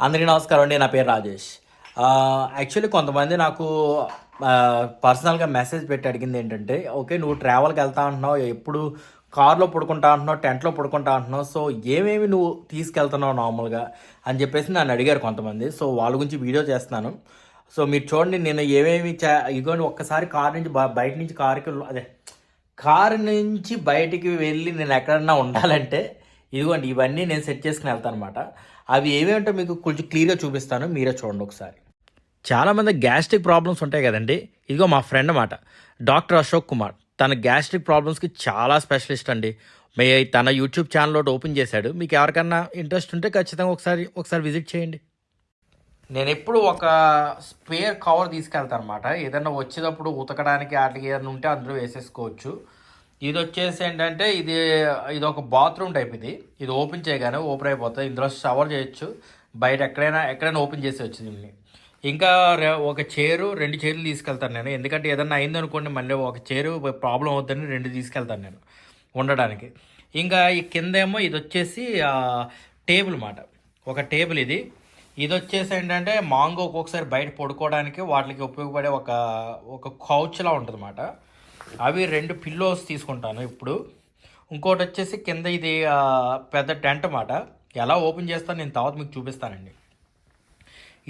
అందరికీ నమస్కారం అండి నా పేరు రాజేష్. యాక్చువల్లీ కొంతమంది నాకు పర్సనల్గా మెసేజ్ పెట్టి అడిగింది ఏంటంటే ఓకే నువ్వు ట్రావెల్కి వెళ్తా అంటున్నావు ఎప్పుడు కార్లో పడుకుంటా అంటున్నావు టెంట్లో పడుకుంటా అంటున్నావు సో ఏమేమి నువ్వు తీసుకెళ్తున్నావు నార్మల్గా? అని చెప్పేసి నన్ను అడిగారు కొంతమంది. సో వాళ్ళ గురించి వీడియో చేస్తున్నాను. సో మీరు చూడండి నేను ఏమేమి చే ఇదిగోండి ఒక్కసారి కార్ నుంచి బయట నుంచి కార్కి అదే కారు నుంచి బయటికి వెళ్ళి నేను ఎక్కడన్నా ఉండాలంటే ఇదిగోండి ఇవన్నీ నేను సెట్ చేసుకుని వెళ్తాను అనమాట అవి ఏమేంటో మీకు కొంచెం క్లియర్గా చూపిస్తాను. మీరే చూడండి ఒకసారి. చాలామంది గ్యాస్ట్రిక్ ప్రాబ్లమ్స్ ఉంటాయి కదండి. ఇదిగో మా ఫ్రెండ్ అన్నమాట. డాక్టర్ అశోక్ కుమార్. తన గ్యాస్ట్రిక్ ప్రాబ్లమ్స్కి చాలా స్పెషలిస్ట్ అండి. మే తన యూట్యూబ్ ఛానల్ ఒకటి ఓపెన్ చేశాడు. మీకు ఎవరికన్నా ఇంట్రెస్ట్ ఉంటే ఖచ్చితంగా ఒకసారి ఒకసారి విజిట్ చేయండి. నేను ఎప్పుడు ఒక స్పేర్ కవర్ తీసుకెళ్తాను అనమాట ఏదైనా వచ్చేటప్పుడు ఉతకడానికి వాటికి ఏదైనా ఉంటే అందులో వేసేసుకోవచ్చు. ఇది వచ్చేసి ఏంటంటే ఇది ఇది ఒక బాత్రూమ్ టైప్ ఇది. ఇది ఓపెన్ చేయగానే ఓపెన్ అయిపోతుంది. ఇందులో షవర్ చేయొచ్చు. బయట ఎక్కడైనా ఎక్కడైనా ఓపెన్ చేసేయచ్చు దీన్ని. ఇంకా ఒక చైరు రెండు చైర్లు తీసుకెళ్తాను నేను. ఎందుకంటే ఏదన్నా అయిందనుకోండి మళ్ళీ ఒక చైరు ప్రాబ్లం అవుతుందని రెండు తీసుకెళ్తాను నేను ఉండడానికి. ఇంకా ఈ కిందేమో ఇది వచ్చేసి టేబుల్ మాట. ఒక టేబుల్ ఇది. ఇది వచ్చేసి ఏంటంటే మాంగో ఒక్కొక్కసారి బయట పడుకోవడానికి వాటికి ఉపయోగపడే ఒక ఒక కౌచ్లా ఉంటుంది అవి రెండు పిల్లోస్ తీసుకుంటాను ఇప్పుడు. ఇంకోటి వచ్చేసి కింద ఇది పెద్ద టెంట్ మాట ఎలా ఓపెన్ చేస్తాను నేను తర్వాత మీకు చూపిస్తానండి.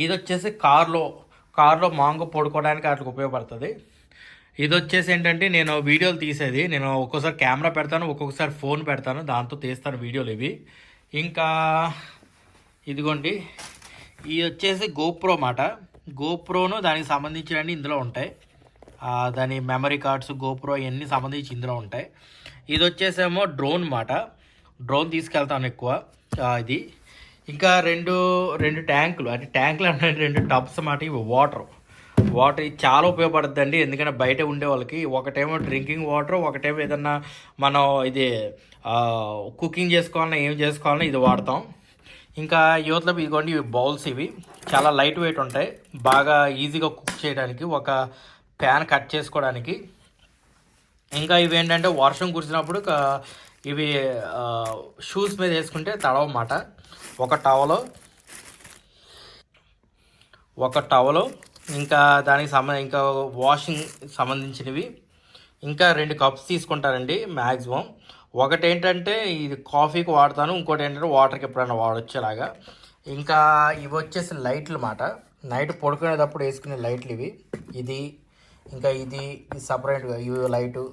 ఇది వచ్చేసి కార్లో కార్లో మాంగో పడుకోవడానికి వాటికి ఉపయోగపడుతుంది. ఇది వచ్చేసి ఏంటంటే నేను వీడియోలు తీసేది. నేను ఒక్కోసారి కెమెరా పెడతాను ఒక్కొక్కసారి ఫోన్ పెడతాను దాంతో తీస్తాను వీడియోలు ఇవి. ఇంకా ఇదిగోండి. ఇది వచ్చేసి గోప్రో మాట గోప్రోను దానికి సంబంధించినవి ఇందులో ఉంటాయి. దాని మెమరీ కార్డ్స్ గోప్రో ఇవన్నీ సంబంధించి ఇందులో ఉంటాయి. ఇది వచ్చేసేమో డ్రోన్ మాట. డ్రోన్ తీసుకెళ్తాను ఎక్కువ. ఇది. ఇంకా రెండు రెండు ట్యాంకులు. అంటే ట్యాంకులు అంటే రెండు టబ్స్ మాట. ఇవి వాటర్ వాటర్ ఇది చాలా ఉపయోగపడుతుందండి ఎందుకంటే బయట ఉండే వాళ్ళకి ఒకటేమో డ్రింకింగ్ వాటర్ ఒకటేమో ఏదన్నా మనం ఇది కుకింగ్ చేసుకోవాలన్నా ఏం చేసుకోవాలన్నా ఇది వాడతాం. ఇంకా యువతలో ఇదిగోండి ఇవి బౌల్స్ ఇవి. చాలా లైట్ వెయిట్ ఉంటాయి. బాగా ఈజీగా కుక్ చేయడానికి ఒక ప్యాన్ కట్ చేసుకోవడానికి. ఇంకా ఇవి ఏంటంటే వర్షం కురిసినప్పుడు ఇవి షూస్ మీద వేసుకుంటే తడవమాట. ఒక టవలో. ఒక టవలు. ఇంకా దానికి సంబంధ ఇంకా వాషింగ్ సంబంధించినవి. ఇంకా రెండు కప్స్ తీసుకుంటానండి మ్యాక్సిమం ఒకటి ఏంటంటే ఇది కాఫీకి వాడతాను. ఇంకోటి ఏంటంటే వాటర్కి ఎప్పుడైనా వాడొచ్చేలాగా. ఇంకా ఇవి వచ్చేసి లైట్లు మాట నైట్ పడుకునేటప్పుడు వేసుకునే లైట్లు ఇవి. ఇది ఇంకా ఇది ఇది సపరేట్గా ఇవి లైటు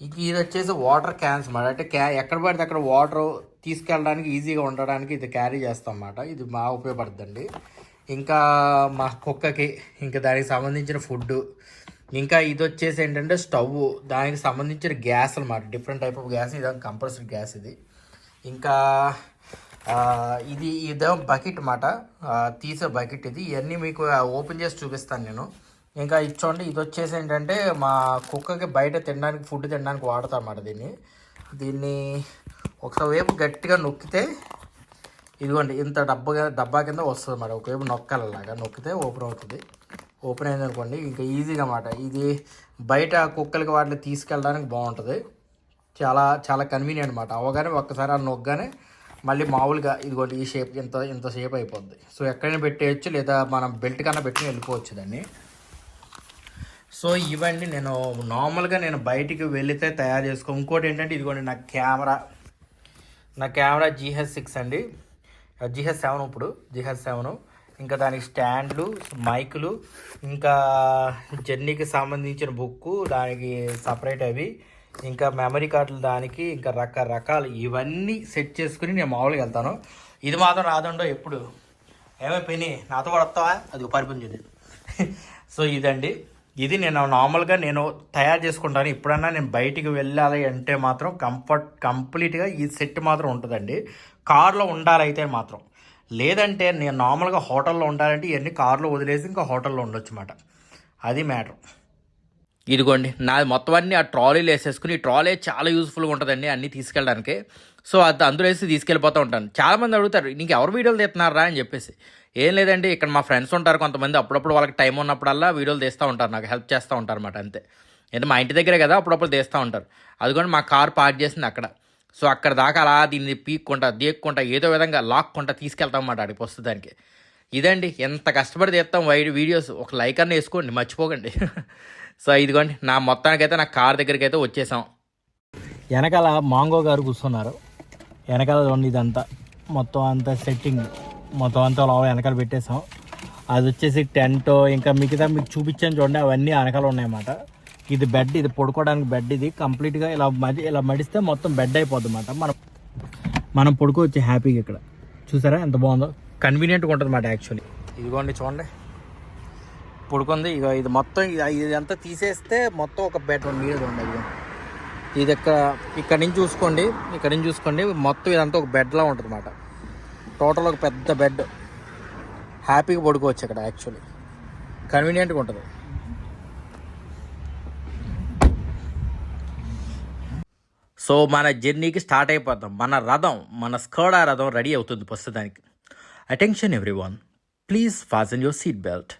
ఇది ఇది వచ్చేసి వాటర్ క్యాన్స్ అన్నమాట అంటే క్యా ఎక్కడ పడితే అక్కడ వాటర్ తీసుకెళ్ళడానికి ఈజీగా ఉండడానికి ఇది క్యారీ చేస్తాం అన్నమాట ఇది బాగా ఉపయోగపడుతుందండి ఇంకా మా కుక్కకి ఇంకా దానికి సంబంధించిన ఫుడ్ ఇంకా ఇది వచ్చేసి ఏంటంటే స్టవ్ దానికి సంబంధించిన గ్యాస్ అన్నమాట డిఫరెంట్ టైప్ ఆఫ్ గ్యాస్ ఇది కంపల్సరీ గ్యాస్ ఇది. ఇంకా ఇది ఇదే బకెట్ అన్నమాట తీసే బకెట్ ఇది. ఇవన్నీ మీకు ఓపెన్ చేసి చూపిస్తాను నేను. ఇంకా ఇది చూడండి ఇది వచ్చేసి ఏంటంటే మా కుక్కకి బయట తినడానికి ఫుడ్ తినడానికి వాడతామాట దీన్ని. దీన్ని ఒకవేపు గట్టిగా నొక్కితే ఇదిగోండి ఇంత డబ్బా డబ్బా కింద వస్తుంది అన్నమాట ఒకవైపు నొక్కాలి అలాగా నొక్కితే ఓపెన్ అవుతుంది. ఓపెన్ అయింది అనుకోండి ఇంకా ఈజీగా అన్నమాట. ఇది బయట కుక్కలకి వాటిని తీసుకెళ్ళడానికి బాగుంటుంది. చాలా చాలా కన్వీనియంట్ అనమాట అవగానే ఒక్కసారి ఆ నొక్కగానే మళ్ళీ మామూలుగా ఇదిగోండి ఈ షేప్ ఇంత ఇంత షేప్ అయిపోద్ది. సో ఎక్కడైనా పెట్టేయచ్చు లేదా మనం బెల్ట్ కన్నా పెట్టి వెళ్ళిపోవచ్చు దాన్ని. సో ఇవండి నేను నార్మల్గా నేను బయటికి వెళితే తయారు చేసుకో ఇంకోటి ఏంటంటే ఇదిగోండి నా కెమెరా నా కెమెరా జీహెచ్ సిక్స్ అండి. జీహెచ్ సెవెన్ ఇప్పుడు జీహెచ్ సెవెన్. ఇంకా దానికి స్టాండ్లు మైకులు ఇంకా జర్నీకి సంబంధించిన బుక్కు దానికి సపరేట్ అవి ఇంకా మెమరీ కార్డులు దానికి ఇంకా రకరకాలు ఇవన్నీ సెట్ చేసుకుని నేను మామూలుగా వెళ్తాను. ఇది మాత్రం రాదండో ఎప్పుడు? ఏమైపోయినాయి నాతో కూడా వస్తావా? అది పరిపించింది సో ఇదండి. ఇది నేను నార్మల్గా నేను తయారు చేసుకుంటాను. ఎప్పుడన్నా నేను బయటికి వెళ్ళాలి అంటే మాత్రం కంఫర్ట్ కంప్లీట్గా ఈ సెట్ మాత్రం ఉంటుందండి. కార్లో ఉండాలైతే మాత్రం. లేదంటే నేను నార్మల్గా హోటల్లో ఉండాలంటే ఇవన్నీ కార్లో వదిలేసి ఇంకా హోటల్లో ఉండొచ్చు అన్నమాట అది మ్యాటర్. ఇదిగోండి నాది మొత్తం అన్ని ఆ ట్రాలీలు వేసేసుకుని ఈ ట్రాలీ చాలా యూస్ఫుల్గా ఉంటుందండి అన్నీ తీసుకెళ్ళడానికి. సో అది అందులో వేసి తీసుకెళ్ళిపోతూ ఉంటాను. చాలామంది అడుగుతారు నీకు ఎవరు వీడియోలు తీస్తున్నారా? అని చెప్పేసి. ఏం లేదండి ఇక్కడ మా ఫ్రెండ్స్ ఉంటారు కొంతమంది అప్పుడప్పుడు వాళ్ళకి టైం ఉన్నప్పుడల్లా వీడియోలు తీస్తూ ఉంటారు నాకు హెల్ప్ చేస్తూ ఉంటారు అనమాట అంతే. ఎందుకంటే మా ఇంటి దగ్గరే కదా అప్పుడప్పుడు తీస్తూ ఉంటారు. అదిగోండి మా కార్ పార్క్ చేసింది అక్కడ. సో అక్కడ దాకా అలా దీన్ని పీక్కుంటా దీక్కుంటా ఏదో విధంగా లాక్కుంటా తీసుకెళ్తాం అన్నమాట అడిగి ప్రస్తుతానికి ఇదండి ఎంత కష్టపడి తీస్తాం వైడ్ వీడియోస్ ఒక లైక్ అన్న వేసుకోండి మర్చిపోకండి. సో ఇదిగోండి నా మొత్తానికైతే నా కార్ దగ్గరికి అయితే వచ్చేసాం. వెనకాల మాంగో గారు కూర్చున్నారు. వెనకాల ఉంది ఇదంతా మొత్తం అంతా సెట్టింగ్. మొత్తం అంతా లోపల వెనకాల పెట్టేసాం అది వచ్చేసి టెంట్ ఇంకా మిగతా మీకు చూపించాను చూడండి అవన్నీ వెనకాల ఉన్నాయన్నమాట. ఇది బెడ్ ఇది పడుకోవడానికి బెడ్ ఇది. కంప్లీట్గా ఇలా మడి ఇలా మడిస్తే మొత్తం బెడ్ అయిపోద్ది అన్నమాట మనం మనం పడుకోవచ్చు హ్యాపీగా ఇక్కడ. చూసారా ఎంత బాగుందో? కన్వీనియంట్గా ఉంటుంది అన్నమాట యాక్చువల్లీ. ఇదిగోండి చూడండి. పడుకుంది. ఇక ఇది మొత్తం ఇది ఇదంతా తీసేస్తే మొత్తం ఒక బెడ్ మీద ఉండదు ఇది ఇక్కడ ఇక్కడ నుంచి చూసుకోండి. ఇక్కడ నుంచి చూసుకోండి. మొత్తం ఇదంతా ఒక బెడ్లా ఉంటుంది అన్నమాట టోటల్ ఒక పెద్ద బెడ్. హ్యాపీగా పడుకోవచ్చు ఇక్కడ యాక్చువల్లీ కన్వీనియంట్గా ఉంటుంది. సో మన జర్నీకి స్టార్ట్ అయిపోతాం. మన రథం మన స్కర్డా రథం రెడీ అవుతుంది ప్రస్తుతానికి. Attention everyone please fasten your seat belt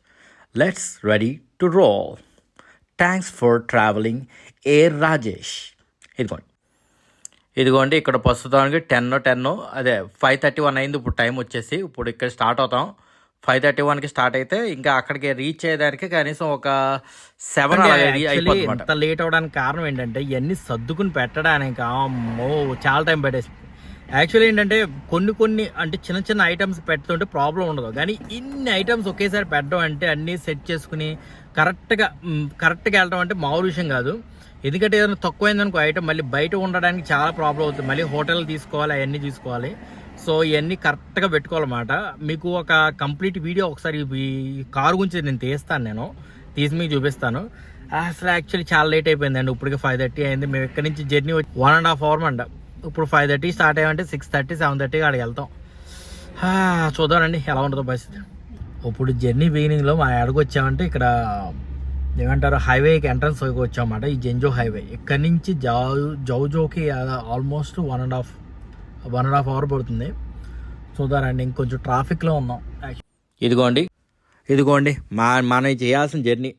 let's ready to roll thanks for travelling ఏ రాజేష్ ఇదిగోండి ఇదిగోండి ఇక్కడ ప్రస్తుతానికి టెన్ టెన్ అదే ఫైవ్ థర్టీ వన్ అయింది ఇప్పుడు టైం వచ్చేసి ఇప్పుడు ఇక్కడ స్టార్ట్ అవుతాం. ఫైవ్ థర్టీ వన్కి స్టార్ట్ అయితే ఇంకా అక్కడికి రీచ్ అయ్యేదానికి కనీసం ఒక సెవెన్ ఇంత లేట్ అవడానికి కారణం ఏంటంటే ఇవన్నీ సర్దుకుని పెట్టడానికి అమ్మో చాలా టైం పట్టేసి యాక్చువల్లీ ఏంటంటే కొన్ని కొన్ని అంటే చిన్న చిన్న ఐటమ్స్ పెడుతుంటే ప్రాబ్లం ఉండదు. కానీ ఇన్ని ఐటమ్స్ ఒకేసారి పెట్టడం అంటే అన్నీ సెట్ చేసుకుని కరెక్ట్గా కరెక్ట్గా వెళ్ళడం అంటే మామూలు విషయం కాదు. ఎందుకంటే ఏదైనా తక్కువైందనుకో ఐటమ్ మళ్ళీ బయట ఉండడానికి చాలా ప్రాబ్లం అవుతుంది. మళ్ళీ హోటల్ తీసుకోవాలి అవన్నీ తీసుకోవాలి. సో ఇవన్నీ కరెక్ట్గా పెట్టుకోవాలన్నమాట. మీకు ఒక కంప్లీట్ వీడియో ఒకసారి ఈ కారు గురించి నేను తీస్తాను నేను. తీసి మీకు చూపిస్తాను. అసలు యాక్చువల్లీ చాలా లేట్ అయిపోయిందండి. ఇప్పటికి ఫైవ్ థర్టీ అయింది. మేము ఇక్కడ నుంచి journey one and half hour అంట. ఇప్పుడు ఫైవ్ థర్టీ స్టార్ట్ అయ్యామంటే సిక్స్ థర్టీ సెవెన్ థర్టీకి అక్కడికి వెళ్తాం. చూద్దామండి ఎలా ఉంటుందో పరిస్థితి. ఇప్పుడు జర్నీ బిగినింగ్లో మా ఎడకు వచ్చామంటే ఇక్కడ ఏమంటారు హైవేకి ఎంట్రన్స్ వచ్చామన్నమాట ఈ జెంజో హైవే. ఇక్కడ నుంచి జౌ జౌజోకి almost one and half one and half hour పడుతుంది. చూద్దారండి ఇంకొంచెం ట్రాఫిక్లో ఉన్నాం. ఇదిగోండి. ఇదిగోండి మా మనం చేయాల్సిన journey.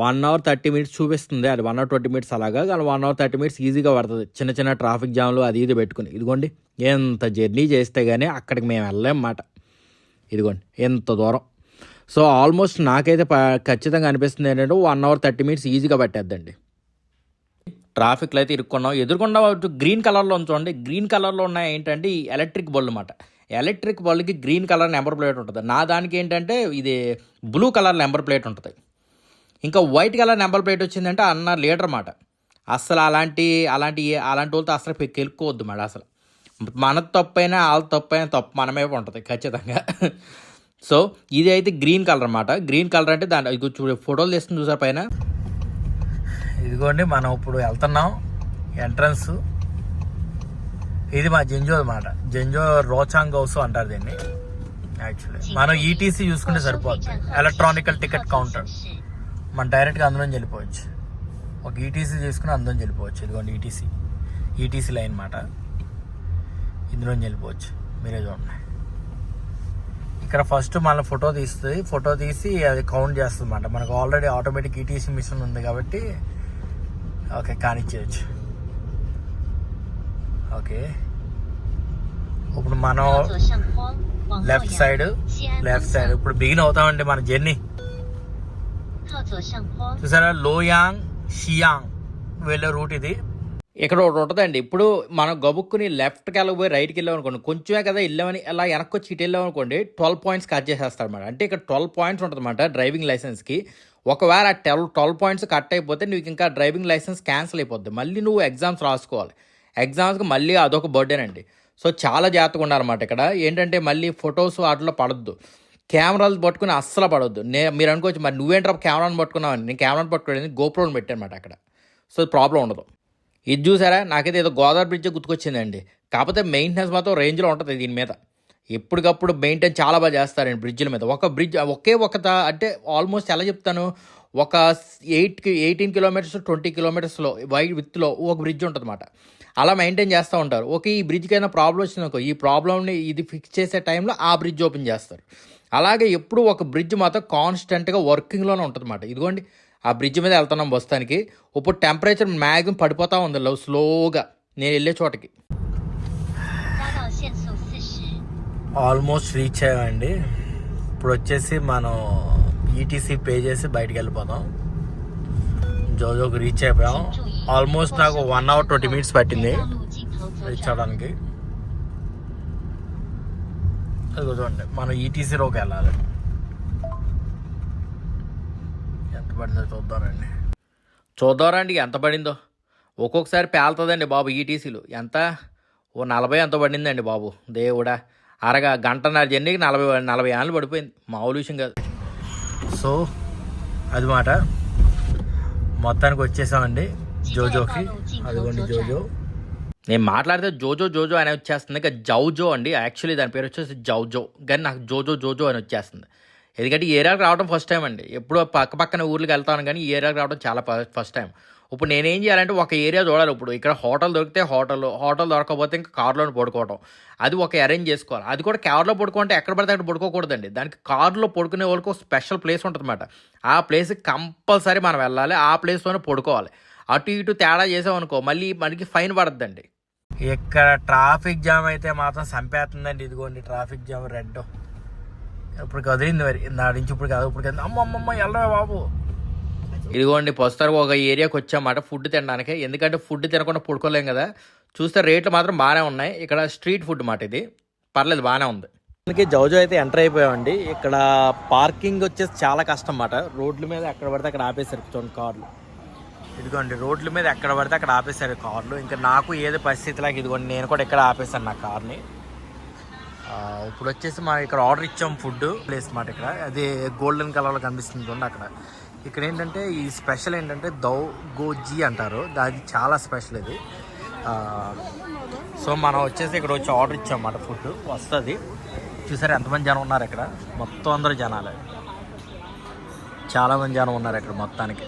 One hour thirty minutes చూపిస్తుంది అది వన్ అవర్ ట్వంటీ మినిట్స్ అలాగా కానీ వన్ అవర్ థర్టీ మినిట్స్ ఈజీగా పడుతుంది. చిన్న చిన్న ట్రాఫిక్ జామ్లు అది ఇది పెట్టుకుని. ఇదిగోండి ఎంత జర్నీ చేస్తే కానీ అక్కడికి మేము వెళ్ళలేం మాట ఇదిగోండి ఎంత దూరం. సో ఆల్మోస్ట్ నాకైతే ప- ఖచ్చితంగా అనిపిస్తుంది ఏంటంటే వన్ అవర్ థర్టీ మినిట్స్ ఈజీగా పట్టేద్దండి. ట్రాఫిక్లో అయితే ఇరుక్కున్నాం. ఎదురుకుండా గ్రీన్ కలర్లో చూడండి. గ్రీన్ కలర్లో ఉన్నాయి ఏంటంటే ఈ ఎలక్ట్రిక్ బల్ అనమాట ఎలక్ట్రిక్ బల్కి గ్రీన్ కలర్ నెంబర్ ప్లేట్ ఉంటుంది. నా దానికి ఏంటంటే ఇది బ్లూ కలర్ నెంబర్ ప్లేట్ ఉంటుంది. ఇంకా వైట్ కలర్ నెంబర్ ప్లేట్ వచ్చిందంటే అన్న లీటర్ మాట అస్సలు అలాంటి అలాంటి అలాంటి వాళ్ళతో అసలు పె- కెలుక్కోవద్దు మేడం అసలు. మన తప్పైనా వాళ్ళ తప్పైనా తప్పు మనమే ఉంటుంది ఖచ్చితంగా. సో ఇది అయితే గ్రీన్ కలర్ అన్నమాట. గ్రీన్ కలర్ అంటే దాని ఇది చూడ ఫోటోలు తీస్తుంది చూసారు పైన? ఇదిగోండి మనం ఇప్పుడు వెళ్తున్నాం ఎంట్రన్స్. ఇది మా జెంజో అనమాట జెంజో రోచాంగ్ హౌస్ అంటారు దీన్ని యాక్చువల్లీ. మనం ఈటీసీ చూసుకుంటే సరిపోతుంది ఎలక్ట్రానికల్ టికెట్ కౌంటర్ మనం డైరెక్ట్గా అందులో వెళ్ళిపోవచ్చు. ఒక ఈటీసీ తీసుకుని అందులో వెళ్ళిపోవచ్చు. ఇదిగోండి E ఈటీసీ ఈటీసీ లైన్ మాట ఇందులో వెళ్ళిపోవచ్చు. మీరే చూడండి. ఇక్కడ ఫస్ట్ మన ఫోటో తీస్తుంది. ఫోటో తీసి అది కౌంట్ చేస్తుంది అనమాట మనకు ఆల్రెడీ ఆటోమేటిక్ ఈటీసీ మిషన్ ఉంది కాబట్టి. ఓకే కానిచ్చేయచ్చు. ఓకే. ఇప్పుడు మనం లెఫ్ట్ సైడ్ లెఫ్ట్ సైడ్ ఇప్పుడు బిగిన్ అవుతామండి మన జర్నీ చూసారా? లోయాంగ్ షియాంగ్ వెళ్ళే రూట్ ఇది. ఇక్కడ ఒకటి ఉంటుందండి. ఇప్పుడు మనం గబుక్కుని లెఫ్ట్కి వెళ్ళబోయి రైట్కి వెళ్ళాం అనుకోండి కొంచెమే కదా వెళ్ళామని అలా వెనక్కి వచ్చి ఇటు వెళ్ళాం అనుకోండి ట్వెల్వ్ పాయింట్స్ కట్ చేసేస్తారు అనమాట అంటే ఇక్కడ ట్వెల్వ్ పాయింట్స్ ఉంటుందన్నమాట డ్రైవింగ్ లైసెన్స్కి ఒకవేళ ఆ ట్వెల్వ్ ట్వెల్వ్ పాయింట్స్ కట్ అయిపోతే నీకు ఇంకా డ్రైవింగ్ లైసెన్స్ క్యాన్సిల్ అయిపోద్ది. మళ్ళీ నువ్వు ఎగ్జామ్స్ రాసుకోవాలి. ఎగ్జామ్స్కి మళ్ళీ అదొక బర్త్డేనండి సో చాలా జాగ్రత్తగా ఉండాలన్నమాట ఇక్కడ. ఏంటంటే మళ్ళీ ఫొటోస్ వాటిలో పడద్దు. కెమెరాలు పట్టుకుని అస్సలు పడద్దు. నే మీరు అనుకోవచ్చు మరి నువ్వేంట్రా కెమెరాని పట్టుకున్నావు నేను కెమెరాని పట్టుకోలేదు గోప్రోని పెట్టానమాట అక్కడ. సో ప్రాబ్లం ఉండదు. ఇది చూసారా? నాకైతే ఏదో గోదావరి బ్రిడ్జ్ గుర్తుకొచ్చిందండి. కాకపోతే మెయింటెనెన్స్ మాత్రం రేంజ్లో ఉంటుంది దీని మీద. ఎప్పటికప్పుడు మెయింటైన్ చాలా బాగా చేస్తారండి బ్రిడ్జ్ల మీద. ఒక బ్రిడ్జ్ ఒకే ఒక అంటే ఆల్మోస్ట్ ఎలా చెప్తాను? ఒక ఎయిట్ ఎయిటీన్ కిలోమీటర్స్ ట్వంటీ కిలోమీటర్స్లో వైడ్ విత్లో ఒక బ్రిడ్జ్ ఉంటుందన్నమాట. అలా మెయింటైన్ చేస్తూ ఉంటారు. ఓకే ఈ బ్రిడ్జ్కి అయినా ప్రాబ్లం వచ్చిందనుకో ఈ ప్రాబ్లమ్ని ఇది ఫిక్స్ చేసే టైంలో ఆ బ్రిడ్జ్ ఓపెన్ చేస్తారు. అలాగే ఎప్పుడు ఒక బ్రిడ్జ్ మాత్రం కాన్స్టెంట్గా వర్కింగ్లోనే ఉంటుంది ఇదిగోండి ఆ బ్రిడ్జ్ మీద వెళ్తున్నాం బస్తానికి. ఇప్పుడు టెంపరేచర్ మ్యాక్సిమం పడిపోతా ఉంది. లవ్ స్లోగా నేను వెళ్ళే చోటకి. ఆల్మోస్ట్ రీచ్ అయ్యామండి. ఇప్పుడు వచ్చేసి మనం ఈటీసీ పే చేసి బయటకు వెళ్ళిపోతాం. జోజోకి రీచ్ అయిపోయాం. ఆల్మోస్ట్ నాకు వన్ అవర్ ట్వంటీ మినిట్స్ పట్టింది. రీచ్ అవడానికి అది చూడండి మనం ఈటీసీ రోకి వెళ్ళాలి. పడిందో చూద్దామండి. చూద్దామండి ఎంత పడిందో. ఒక్కొక్కసారి పేలుతుందండి బాబు ఈటీసీలు ఎంత? ఓ నలభై ఎంత పడిందండి బాబు. దేవుడా. అరగ గంటన్నర జర్నీకి నలభై నలభై ఏళ్ళు పడిపోయింది. మామూలు విషయం కాదు. సో అది మాట. మొత్తానికి వచ్చేసామండి. జోజోకి. అదిగోండి జోజో. నేను మాట్లాడితే జోజో జోజో అని వచ్చేస్తుంది. ఇంకా జౌజో అండి. యాక్చువల్లీ దాని పేరు వచ్చేసి జౌజో. కానీ నాకు జోజో జోజో అని వచ్చేస్తుంది. ఎందుకంటే ఈ ఏరియాకి రావడం ఫస్ట్ టైం అండి. ఎప్పుడో పక్క పక్కన ఊర్లకు వెళ్తాను కానీ ఈ ఏరియాకి రావడం చాలా ఫస్ట్ టైం ఇప్పుడు నేనేం చేయాలంటే ఒక ఏరియా చూడాలి. ఇప్పుడు ఇక్కడ హోటల్ దొరికితే హోటల్ హోటల్ దొరకకపోతే ఇంకా కార్లోనే పడుకోవడం అది ఒక అరేంజ్ చేసుకోవాలి. అది కూడా కార్లో పడుకుంటే ఎక్కడ పడితే అక్కడ పడుకోకూడదండి. దానికి కార్లో పడుకునే వాళ్ళకి ఒక స్పెషల్ ప్లేస్ ఉంటుందన్నమాట. ఆ ప్లేస్ కంపల్సరీ మనం వెళ్ళాలి. ఆ ప్లేస్లోనే పడుకోవాలి. అటు ఇటు తేడా చేసామనుకో మళ్ళీ మనకి ఫైన్ పడద్దండి. ఇక్కడ ట్రాఫిక్ జామ్ అయితే మాత్రం చంపేస్తుందండి. ఇదిగోండి ట్రాఫిక్ జామ్ రెడ్. ఇప్పుడు కదిలింది మరి. నాడి నుంచి ఇప్పుడు కాదు. ఇప్పుడు కదిలింది అమ్మ అమ్మమ్మ వెళ్ళవే బాబు. ఇదిగోండి ప్రస్తుతానికి ఒక ఏరియాకి వచ్చామాట ఫుడ్ తినడానికి. ఎందుకంటే ఫుడ్ తినకుండా పడుకోలేం కదా. చూస్తే రేట్లు మాత్రం బాగానే ఉన్నాయి. ఇక్కడ స్ట్రీట్ ఫుడ్ మాట ఇది. పర్లేదు బాగానే ఉంది. మనకి జౌజో అయితే ఎంటర్ అయిపోయామండి. ఇక్కడ పార్కింగ్ వచ్చేసి చాలా కష్టం అన్నమాట. రోడ్ల మీద ఎక్కడ పడితే అక్కడ ఆపేసారు చూడండి కార్లు. ఇదిగోండి రోడ్ల మీద ఎక్కడ పడితే అక్కడ ఆపేశారు కార్లు. ఇంకా నాకు ఏదో పరిస్థితిలాగా ఇదిగోండి నేను కూడా ఇక్కడ ఆపేశాను నా కార్ని. ఇప్పుడు వచ్చేసి మనం ఇక్కడ ఆర్డర్ ఇచ్చాం ఫుడ్ ప్లేస్ మాట ఇక్కడ. అది గోల్డెన్ కలర్లో కనిపిస్తుంది చూడండి అక్కడ. ఇక్కడ ఏంటంటే ఈ స్పెషల్ ఏంటంటే దౌ గోజీ అంటారు. అది చాలా స్పెషల్ ఇది. సో మనం వచ్చేసి ఇక్కడ వచ్చి ఆర్డర్ ఇచ్చాం అన్నమాట ఫుడ్ వస్తుంది. చూసారు ఎంతమంది జనం ఉన్నారు ఇక్కడ? మొత్తం అందరూ జనాలే. చాలామంది జనం ఉన్నారు ఇక్కడ మొత్తానికి.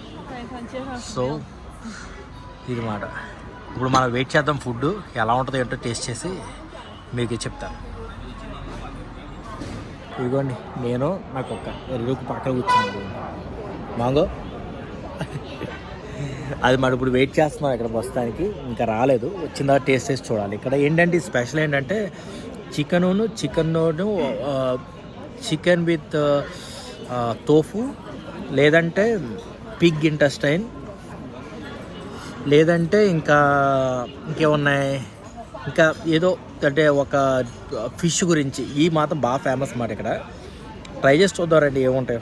సో ఇది మాట. ఇప్పుడు మనం వెయిట్ చేద్దాం ఫుడ్ ఎలా ఉంటుందో ఏంటో టేస్ట్ చేసి మీకు చెప్తాను. ఇదిగోండి నేను నాకు ఒక ఎరువుకు పక్కన కూర్చున్నాను. మాంగో. అది మనం ఇప్పుడు వెయిట్ చేస్తున్నాం ఇక్కడ ప్రస్తుతానికి. ఇంకా రాలేదు. వచ్చిందా టేస్ట్ చేసి చూడాలి. ఇక్కడ ఏంటంటే స్పెషల్ ఏంటంటే చికెను చికెన్ను చికెన్ విత్ తోఫు లేదంటే పిగ్ ఇంటెస్టైన్ లేదంటే ఇంకా ఇంకేమున్నాయి? ఇంకా ఏదో అంటే ఒక ఫిష్ గురించి ఈ మాత్రం బాగా ఫేమస్ మాట ఇక్కడ. ట్రై చేసి చూద్దామండి ఏముంటాయో.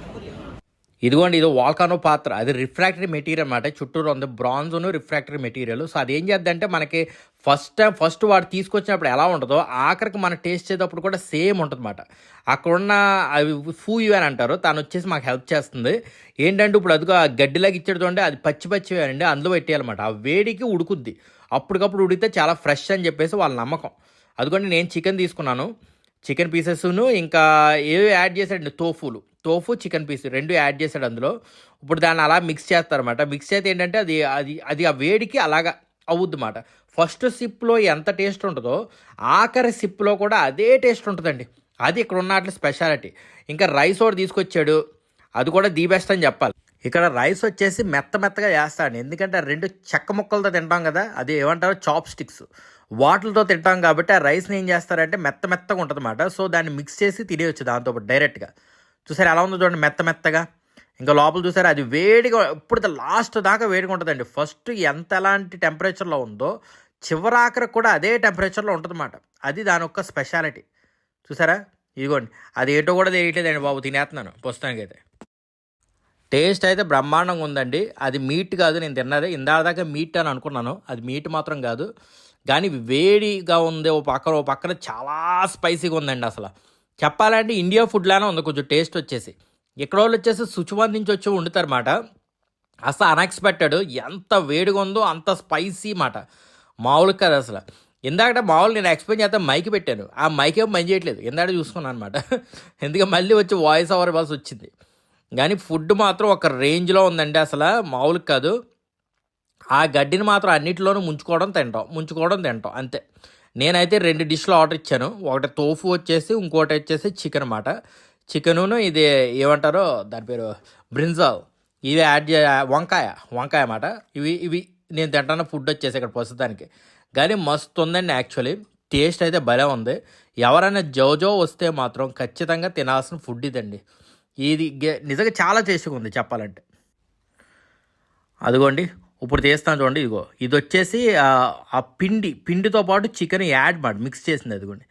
ఇదిగోండి ఇది వాల్కానో పాత్ర. అది రిఫ్రాక్టరీ మెటీరియల్ అన్నమాట. చుట్టూరు ఉంది బ్రాంజును రిఫ్రాక్టరీ మెటీరియల్ సో అది ఏం చేద్దంటే మనకి ఫస్ట్ టైం ఫస్ట్ వాడు తీసుకొచ్చినప్పుడు ఎలా ఉంటుందో ఆఖరికి మనం టేస్ట్ చేసేటప్పుడు కూడా సేమ్ ఉంటుంది అన్నమాట అక్కడున్న అవి ఫూ అని అంటారు తను వచ్చేసి మాకు హెల్ప్ చేస్తుంది. ఏంటంటే ఇప్పుడు అదిగో గడ్డిలాగా ఇచ్చాడు అది పచ్చి పచ్చివేనండి అందులో పెట్టేయాలన్నమాట. ఆ వేడికి ఉడుకుద్ది. అప్పటికప్పుడు ఉడితే చాలా ఫ్రెష్ అని చెప్పేసి వాళ్ళ నమ్మకం. అందుకని నేను చికెన్ తీసుకున్నాను. చికెన్ పీసెస్ను ఇంకా ఏవి యాడ్ చేశాడు తోఫులు తోఫు చికెన్ పీస్ రెండు యాడ్ చేశాడు అందులో. ఇప్పుడు దాన్ని అలా మిక్స్ చేస్తారన్నమాట. మిక్స్ అయితే ఏంటంటే అది అది అది ఆ వేడికి అలాగా అవుద్ది అన్నమాట ఫస్ట్ సిప్లో ఎంత టేస్ట్ ఉంటుందో ఆఖరి సిప్లో కూడా అదే టేస్ట్ ఉంటుందండి. అది ఇక్కడ ఉన్నట్లు స్పెషాలిటీ ఇంకా రైస్ ఒకటి తీసుకొచ్చాడు. అది కూడా ది బెస్ట్ అని చెప్పాలి. ఇక్కడ రైస్ వచ్చేసి మెత్త మెత్తగా వేస్తాను. ఎందుకంటే రెండు చెక్క ముక్కలతో తింటాం కదా అది ఏమంటారు? చాప్ స్టిక్స్ వాటిలతో తింటాం కాబట్టి ఆ రైస్ని ఏం చేస్తారంటే మెత్త మెత్తగా ఉంటుంది అన్నమాట సో దాన్ని మిక్స్ చేసి తినేయచ్చు దాంతోపాటు డైరెక్ట్గా చూసారు ఎలా ఉందో చూడండి మెత్త మెత్తగా. ఇంకా లోపల చూసారు అది వేడిగా ఇప్పుడు లాస్ట్ దాకా వేడిగా ఉంటుందండి. ఫస్ట్ ఎంత ఎలాంటి టెంపరేచర్లో ఉందో చివరాఖరికి కూడా అదే టెంపరేచర్లో ఉంటుందన్నమాట. అది దాని యొక్క స్పెషాలిటీ చూసారా? ఇదిగోండి. అది ఏంటో కూడా తెలియట్లేదండి బాబు తినేస్తున్నాను ప్రస్తుతానికి అయితే టేస్ట్ అయితే బ్రహ్మాండంగా ఉందండి. అది మీట్ కాదు నేను తిన్నదే. ఇందాక దాకా మీట్ అని అనుకున్నాను. అది మీట్ మాత్రం కాదు. కానీ వేడిగా ఉంది ఓ పక్కన ఓ పక్కన చాలా స్పైసీగా ఉందండి అసలు. చెప్పాలంటే ఇండియా ఫుడ్లానే ఉంది కొంచెం టేస్ట్ వచ్చేసి. ఎక్కడ వాళ్ళు వచ్చేసి సుచివాన్ నుంచి వచ్చి వండుతారన్నమాట. అసలు అన్ఎక్స్పెక్టెడ్ ఎంత వేడిగా ఉందో అంత స్పైసీ మాట మామూలు కాదు అసలు. ఇందాక మామూలు నేను ఎక్స్ప్లెయిన్ చేస్తే మైక్ పెట్టాను. ఆ మైక్ ఏం పని చేయట్లేదు. ఇందాక చూసుకున్నాను అనమాట ఎందుకంటే మళ్ళీ వచ్చి వాయిస్ ఓవర్ బాల్స్ వచ్చింది. కానీ ఫుడ్ మాత్రం ఒక రేంజ్లో ఉందండి అసలు మామూలు కాదు. ఆ గడ్డిని మాత్రం అన్నిటిలోనూ ముంచుకోవడం తింటాం ముంచుకోవడం తింటాం అంతే. నేనైతే రెండు డిష్లు ఆర్డర్ ఇచ్చాను. ఒకటి తోఫు వచ్చేసి ఇంకోటి వచ్చేసి చికెన్ అన్నమాట. చికెను ఇది ఏమంటారో దాని పేరు బ్రింజాల్. ఇవి యాడ్ చే వంకాయ వంకాయ అన్నమాట. ఇవి ఇవి నేను తింటాను ఫుడ్ వచ్చేసి ఇక్కడ ప్రస్తుతానికి. కానీ మస్తు ఉందండి యాక్చువల్లీ. టేస్ట్ అయితే భలే ఉంది. ఎవరైనా జోజో వస్తే మాత్రం ఖచ్చితంగా తినాల్సిన ఫుడ్ ఇదండి. ఇది నిజంగా చాలా టేస్ట్గా ఉంది చెప్పాలంటే. అదిగోండి ఇప్పుడు తీస్తాను చూడండి ఇదిగో. ఇది వచ్చేసి ఆ, పిండి పిండితో పాటు చికెన్ యాడ్ మాట మిక్స్ చేసింది అదిగోండి.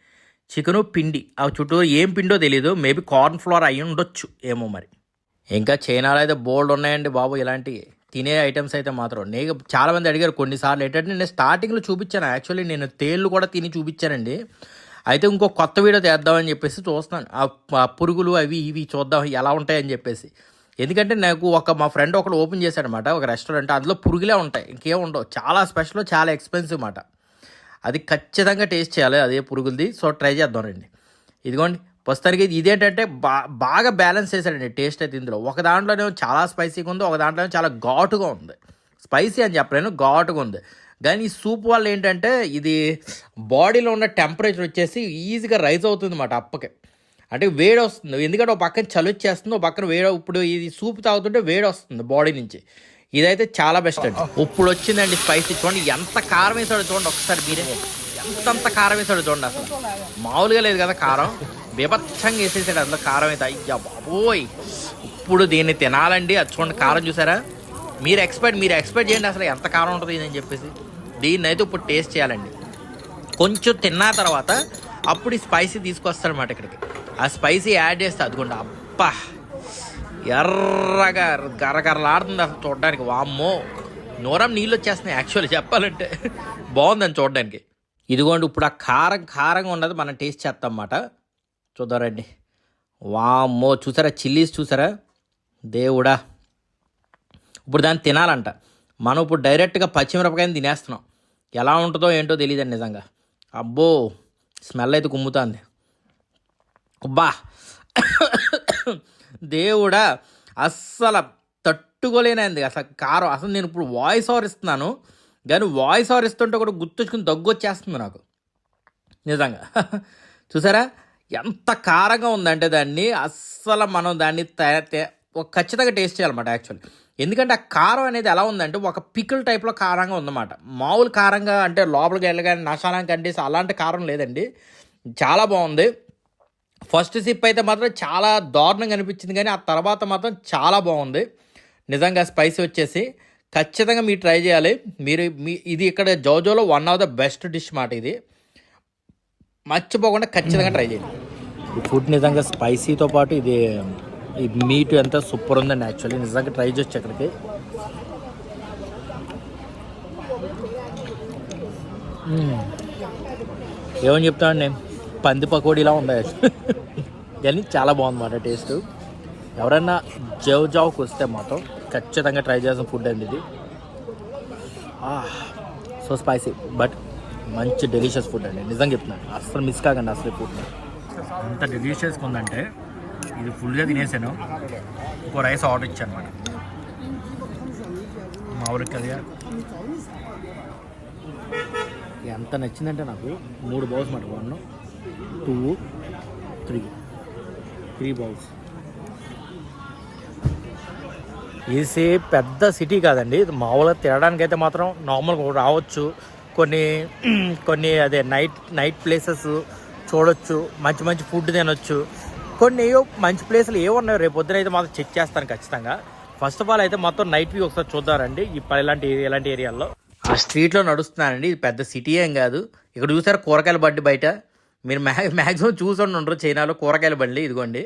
చికెను పిండి ఆ చుట్టూ ఏం పిండో తెలియదు మేబీ కార్న్ ఫ్లోర్ అయి ఉండొచ్చు ఏమో మరి. ఇంకా చైనాలో అయితే బోల్డ్ ఉన్నాయండి బాబు ఇలాంటివి తినే ఐటమ్స్ అయితే మాత్రం. నేను చాలామంది అడిగారు కొన్నిసార్లు ఏంటంటే నేను స్టార్టింగ్లో చూపించాను యాక్చువల్లీ నేను తేళ్ళు కూడా తిని చూపించానండి. అయితే ఇంకో కొత్త వీడియో చేద్దామని చెప్పేసి చూస్తున్నాను. ఆ పురుగులు అవి ఇవి చూద్దాం ఎలా ఉంటాయని చెప్పేసి. ఎందుకంటే నాకు ఒక మా ఫ్రెండ్ ఒకడు ఓపెన్ చేశాడనమాట ఒక రెస్టారెంట్. అందులో పురుగులే ఉంటాయి ఇంకేం ఉండవు. చాలా స్పెషల్ చాలా ఎక్స్పెన్సివ్ మాట. అది ఖచ్చితంగా టేస్ట్ చేయాలి అదే పురుగులది. సో ట్రై చేద్దాం రండి. ఇదిగోండి ప్రస్తుతానికి ఇదేంటంటే బా బాగా బ్యాలెన్స్ చేశాడండి టేస్ట్ అయితే ఇందులో. ఒక దాంట్లోనే చాలా స్పైసీగా ఉంది ఒక దాంట్లోనే చాలా ఘాటుగా ఉంది. స్పైసీ అని చెప్పలేను ఘాటుగా ఉంది. కానీ ఈ సూప్ వల్ల ఏంటంటే ఇది బాడీలో ఉన్న టెంపరేచర్ వచ్చేసి ఈజీగా రైజ్ అవుతుంది అన్నమాట అప్పకే. అంటే వేడి వస్తుంది. ఎందుకంటే ఒక పక్కన చలి వచ్చేస్తుంది ఒక పక్కన వేడి ఇప్పుడు ఇది సూప్ తాగుతుంటే వేడి వస్తుంది బాడీ నుంచి. ఇదైతే చాలా బెస్ట్ అండి. ఇప్పుడు వచ్చిందండి స్పైసీ. చూడండి ఎంత కారం వేసాడు చూడండి ఒకసారి మీరే. ఎంతంత కారం వేసాడు చూడండి అసలు. మామూలుగా లేదు కదా కారం. బీభత్సంగా వేసేసాడు అందులో కారం అయితే. అయ్యా బాబోయ్. ఇప్పుడు దీన్ని తినాలండి. అది చూడండి కారం చూసారా? మీరు ఎక్స్పెక్ట్ మీరు ఎక్స్పెక్ట్ చేయండి అసలు ఎంత కారం ఉంటుంది అని చెప్పేసి. దీన్ని అయితే ఇప్పుడు టేస్ట్ చేయాలండి. కొంచెం తిన్న తర్వాత అప్పుడు ఈ స్పైసీ తీసుకొస్తాడనమాట ఇక్కడికి. ఆ స్పైసీ యాడ్ చేస్తే అదిగోండి అబ్బా! ఎర్రగా గరగరలాడుతుంది అసలు చూడడానికి. వామ్మో! నూరం నీళ్ళు వచ్చేస్తున్నాయి యాక్చువల్లీ చెప్పాలంటే. బాగుందని చూడడానికి. ఇదిగోండి ఇప్పుడు ఆ కారం కారంగా ఉన్నది మనం టేస్ట్ చేస్తాం అన్నమాట. చూద్దారండి వామ్మో! చూసారా? చిల్లీస్ చూసారా? దేవుడా! ఇప్పుడు దాన్ని తినాలంట. మనం ఇప్పుడు డైరెక్ట్గా పచ్చిమిరపకాయని తినేస్తున్నాం. ఎలా ఉంటుందో ఏంటో తెలియదండి నిజంగా. అబ్బో స్మెల్ అయితే కుమ్ముతుంది. అబ్బా! దేవుడా అస్సలు తట్టుకోలేనంది అసలు కారం అసలు నేను ఇప్పుడు వాయిస్ ఓవర్ ఇస్తున్నాను. కానీ వాయిస్ ఓవర్ ఇస్తుంటే కూడా గుర్తొచ్చుకుని దగ్గు వచ్చేస్తుంది నాకు. నిజంగా. చూసారా? ఎంత కారంగా ఉందంటే దాన్ని. అస్సలు మనం దాన్ని తయారు తే- ఒక ఖచ్చితంగా టేస్ట్ చేయాలన్నమాట యాక్చువల్లీ. ఎందుకంటే ఆ కారం అనేది ఎలా ఉందంటే ఒక పికిల్ టైప్లో కారంగా ఉందన్నమాట. మామూలు కారంగా అంటే లోపలికి వెళ్ళగానే నశాలం కంటేసి అలాంటి కారం లేదండి. చాలా బాగుంది. ఫస్ట్ సిప్ అయితే మాత్రం చాలా దారుణంగా అనిపించింది కానీ ఆ తర్వాత మాత్రం చాలా బాగుంది. నిజంగా స్పైసీ వచ్చేసి ఖచ్చితంగా మీరు ట్రై చేయాలి. మీరు మీ ఇది ఇక్కడ జోజోలో one of the best dish మాట ఇది. మర్చిపోకుండా ఖచ్చితంగా ట్రై చేయండి. ఫుడ్ నిజంగా స్పైసీతో పాటు ఇది ఈ మీట్ ఎంత సూపర్ ఉందండి యాక్చువల్లీ నిజంగా ట్రై చేయొచ్చు అక్కడికి ఏమని ఏమని చెప్తామండి పంది పకోడీలా ఉంది కానీ చాలా బాగుందన్నమాట టేస్ట్. ఎవరైనా జవ్ జావ్కి వస్తే మాత్రం ఖచ్చితంగా ట్రై చేసిన ఫుడ్ అండి ఇది. సో స్పైసీ బట్ మంచి డెలిషియస్ ఫుడ్ అండి. నిజంగా చెప్తున్నాను అసలు మిస్ కాకండి అసలు ఫుడ్ అంత డెలిషియస్గా ఉందంటే ఇది ఫుల్గా తినేసాను. ఒక రైస్ ఆర్డర్ ఇచ్చాను అనమాట మా ఊరికి కదా ఎంత నచ్చిందంటే నాకు మూడు బౌల్స్ మాట. One two three. Three bowls. ఇది పెద్ద సిటీ కాదండి. ఇది మామూలుగా తినడానికి అయితే మాత్రం నార్మల్గా రావచ్చు. కొన్ని కొన్ని అదే నైట్ నైట్ ప్లేసెస్ చూడొచ్చు. మంచి మంచి ఫుడ్ తినొచ్చు. కొన్ని ఏవో మంచి ప్లేసులు ఏమి ఉన్నాయో. రేపు పొద్దున అయితే మాత్రం చెక్ చేస్తాను ఖచ్చితంగా. ఫస్ట్ ఆఫ్ ఆల్ అయితే మొత్తం నైట్ వ్యూ ఒకసారి చూద్దారండి ఈ ఇలాంటి ఇలాంటి ఏరియాల్లో ఆ స్ట్రీట్లో నడుస్తున్నానండి. ఇది పెద్ద సిటీ ఏం కాదు. ఇక్కడ చూసారు కూరగాయల బండి బయట? మీరు మ్యా మ్యాక్సిమం చూసండి ఉండరు. చైనాలో కూరగాయల బండి ఇదిగోండి.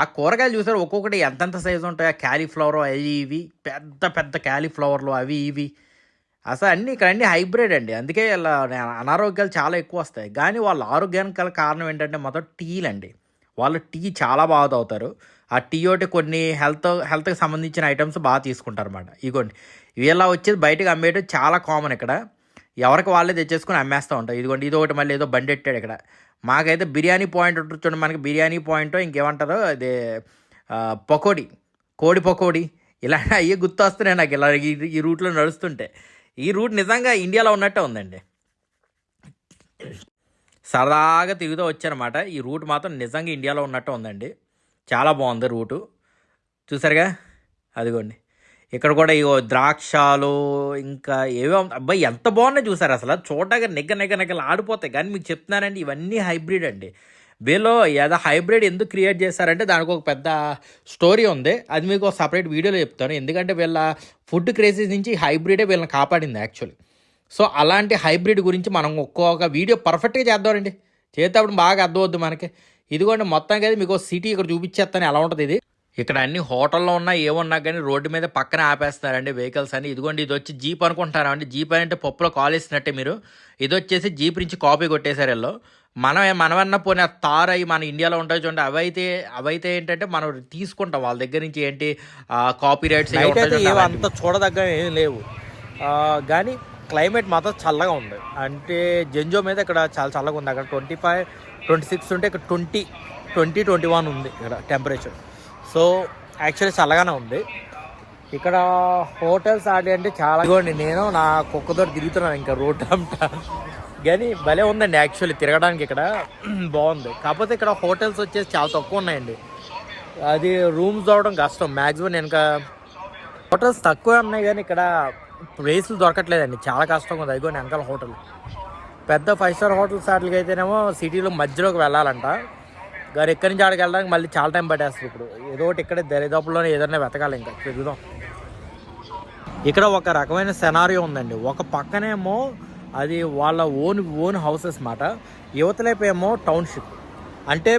ఆ కూరగాయలు చూసారు? ఒక్కొక్కటి ఎంతెంత సైజు ఉంటాయి. ఆ క్యాలీఫ్లవర్ అవి ఇవి పెద్ద పెద్ద క్యాలీఫ్లవర్లు అవి ఇవి. అసలు అన్నీ ఇక్కడ అన్ని హైబ్రిడ్ అండి. అందుకే ఇలా అనారోగ్యాలు చాలా ఎక్కువ వస్తాయి. కానీ వాళ్ళ ఆరోగ్యానికి గల కారణం ఏంటంటే మొత్తం టీలు అండి. వాళ్ళు టీ చాలా బాగా తాగుతారు. ఆ టీ ఒకటి కొన్ని హెల్త్ హెల్త్కి సంబంధించిన ఐటమ్స్ బాగా తీసుకుంటారు అనమాట ఇగోండి. ఎలా వచ్చేది బయటకు అమ్మేయడం చాలా కామన్ ఇక్కడ. ఎవరికి వాళ్ళే తెచ్చేసుకుని అమ్మేస్తూ ఉంటారు. ఇదిగోండి ఇది ఒకటి మళ్ళీ ఏదో బండి పెట్టాడు ఇక్కడ. మాకైతే బిర్యానీ పాయింట్ ఉంటుంది చూడండి. మనకి బిర్యానీ పాయింట్ ఇంకేమంటారో అదే పకోడీ. కోడి పకోడీ. ఇలా అయ్యే గుర్తు వస్తున్నాయి నాకు ఇలా ఈ- ఈ రూట్లో నడుస్తుంటే. ఈ రూట్ నిజంగా ఇండియాలో ఉన్నట్టే ఉందండి. సరదాగా తిరుగుతూ వచ్చారన్నమాట. ఈ రూట్ మాత్రం నిజంగా ఇండియాలో ఉన్నట్టు ఉందండి. చాలా బాగుంది రూటు. చూసారుగా? అదిగోండి. ఇక్కడ కూడా ఇగో ద్రాక్షాలు ఇంకా ఏవో అబ్బాయి ఎంత బాగున్నాయి చూసారు అసలు. చూడగా నిగ్గ నిగ్గ నెగ్గలు ఆడిపోతాయి. కానీ మీకు చెప్తున్నానండి ఇవన్నీ హైబ్రిడ్ అండి. వీళ్ళు ఏదో హైబ్రిడ్ ఎందుకు క్రియేట్ చేశారంటే దానికి ఒక పెద్ద స్టోరీ ఉంది. అది మీకు ఒక సపరేట్ వీడియోలో చెప్తాను. ఎందుకంటే వీళ్ళ ఫుడ్ క్రేజీస్ నుంచి హైబ్రిడే వీళ్ళని కాపాడింది యాక్చువల్లీ. సో అలాంటి హైబ్రిడ్ గురించి మనం ఒక్కొక్క వీడియో పర్ఫెక్ట్గా చేద్దామండి. చేసేటప్పుడు బాగా అర్థమవుద్ది మనకి. ఇదిగోండి మొత్తానికి అయితే మీకు సిటీ ఇక్కడ చూపించేస్తాను. ఎలా ఉంటుంది ఇది? ఇక్కడ అన్ని హోటల్లో ఉన్నా ఏమున్నా కానీ రోడ్డు మీద పక్కన ఆపేస్తున్నారండి వెహికల్స్ అని ఇదిగోండి ఇది వచ్చి జీప్ అనుకుంటారా అండి? జీప్ అంటే పప్పులో కాల్ వేసినట్టే మీరు. ఇది వచ్చేసి జీప్ నుంచి కాపీ కొట్టేశారు వీళ్ళు. మనం మనమన్నా పోనీ ఆ తార్ అవి మన ఇండియాలో ఉంటాయి చూడండి. అవైతే అవైతే ఏంటంటే మనం తీసుకుంటాం. వాళ్ళ దగ్గర నుంచి ఏంటి కాపీ రైట్స్ అంత చూడదగ్గ ఏం లేవు. కానీ క్లైమేట్ మాత్రం చల్లగా ఉంది. అంటే జెంజో మీద ఇక్కడ చాలా చల్లగా ఉంది. అక్కడ ట్వంటీ ఫైవ్ ట్వంటీ సిక్స్ ఉంటే ఇక్కడ ట్వంటీ ట్వంటీ ట్వంటీ వన్ ఉంది ఇక్కడ టెంపరేచర్. సో యాక్చువల్లీ చల్లగానే ఉంది. ఇక్కడ హోటల్స్ ఆడి అంటే చాలా ఇదిగోండి నేను నా కుక్కతో తిరుగుతున్నాను ఇంకా రోడ్ అంతా. కానీ భలే ఉందండి యాక్చువల్లీ తిరగడానికి ఇక్కడ. బాగుంది. కాకపోతే ఇక్కడ హోటల్స్ వచ్చేసి చాలా తక్కువ ఉన్నాయండి. అది రూమ్స్ దొరకడం కష్టం. మ్యాక్సిమం నేను ఇంకా హోటల్స్ తక్కువ ఉన్నాయి కానీ ఇక్కడ ప్లేసులు దొరకట్లేదండి. చాలా కష్టంగా ఉంది. అదిగో వెనకాల హోటల్. పెద్ద ఫైవ్ స్టార్ హోటల్స్ వాటికి అయితేనేమో సిటీలో మధ్యలోకి వెళ్ళాలంట. గారు ఎక్కడి నుంచి ఆడికి వెళ్ళడానికి మళ్ళీ చాలా టైం పట్టేస్తుంది ఇప్పుడు. ఏదో ఒకటి ఇక్కడ దరిదాపుల్లోనే ఏదైనా వెతకాలి ఇంకా. తిరుగుదాం ఇక్కడ ఒక రకమైన సెనారియో ఉందండి. ఒక పక్కనేమో అది వాళ్ళ ఓన్ ఓన్ హౌసెస్ మాట. యువతలేపు ఏమో టౌన్షిప్ అంటే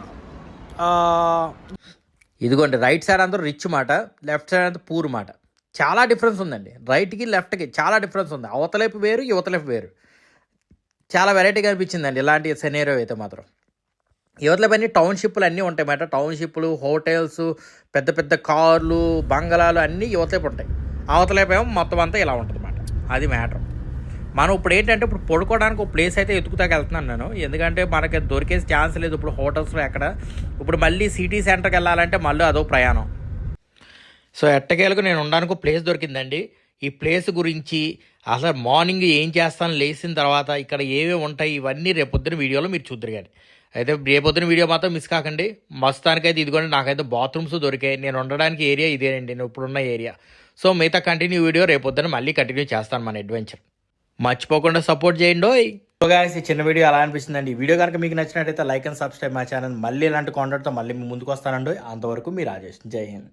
ఇదిగోండి రైట్ సైడ్ అంతా రిచ్ మాట. లెఫ్ట్ సైడ్ అంతా పూర్ మాట. చాలా డిఫరెన్స్ ఉందండి. రైట్కి లెఫ్ట్కి చాలా డిఫరెన్స్ ఉంది. అవతలైపు వేరు యువతలైపు వేరు. చాలా వెరైటీగా అనిపించిందండి ఇలాంటి సెనేరియో అయితే మాత్రం. యువతలైపు అన్ని టౌన్షిప్లు అన్నీ ఉంటాయి మాట టౌన్షిప్లు హోటల్స్ పెద్ద పెద్ద కార్లు బంగళాలు అన్నీ యువతలైపు ఉంటాయి. అవతలేపు ఏమో మొత్తం అంతా ఇలా ఉంటుంది అన్నమాట. అది మ్యాటర్ మనం ఇప్పుడు ఏంటంటే ఇప్పుడు పడుకోవడానికి ఒక ప్లేస్ అయితే ఎతుకుతాకి వెళ్తున్నాను నేను. ఎందుకంటే మనకి దొరికే ఛాన్స్ లేదు. ఇప్పుడు హోటల్స్లో ఎక్కడ? ఇప్పుడు మళ్ళీ సిటీ సెంటర్కి వెళ్ళాలంటే మళ్ళీ అదో ప్రయాణం. సో ఎట్టకేలకు నేను ఉండడానికి ప్లేస్ దొరికిందండి. ఈ ప్లేస్ గురించి అసలు మార్నింగ్ ఏం చేస్తాను లేచిన తర్వాత ఇక్కడ ఏమేమి ఉంటాయి ఇవన్నీ రేపొద్దున వీడియోలో మీరు చూద్దరు కానీ అయితే రేపొద్దున వీడియో మాత్రం మిస్ కాకండి. మస్తానికైతే ఇదిగోండి నాకైతే బాత్రూమ్స్ దొరికాయి. నేను ఉండడానికి ఏరియా ఇదేనండి నేను ఇప్పుడున్న ఏరియా సో మిగతా కంటిన్యూ వీడియో రేపొద్దున మళ్ళీ కంటిన్యూ చేస్తాను మన అడ్వెంచర్ మర్చిపోకుండా సపోర్ట్ చేయండి సో గాయస్ ఈ చిన్న వీడియో ఎలా అనిపిస్తుందండి. ఈ వీడియో కనుక మీకు నచ్చినట్టయితే లైక్ అండ్ సబ్స్క్రైబ్ మా ఛానల్ మళ్ళీ ఇలాంటి కాంటెంట్తో మళ్ళీ ముందుకు వస్తానండి అంతవరకు మీరు రాజేష్. జై హింద్.